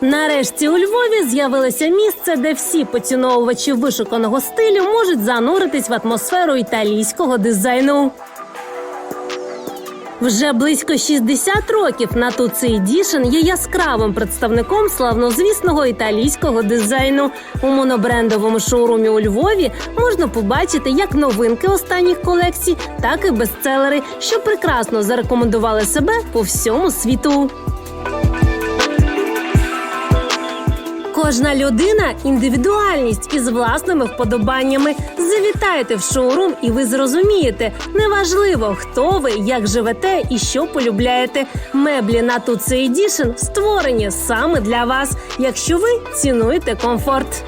Нарешті у Львові з'явилося місце, де всі поціновувачі вишуканого стилю можуть зануритись в атмосферу італійського дизайну. Вже близько 60 років Natuzzi Edition є яскравим представником славнозвісного італійського дизайну. У монобрендовому шоурумі у Львові можна побачити як новинки останніх колекцій, так і бестселери, що прекрасно зарекомендували себе по всьому світу. Кожна людина індивідуальність із власними вподобаннями. Завітайте в шоурум, і ви зрозумієте. Неважливо, хто ви, як живете і що полюбляєте. Меблі на Tutsy Edition створені саме для вас, якщо ви цінуєте комфорт.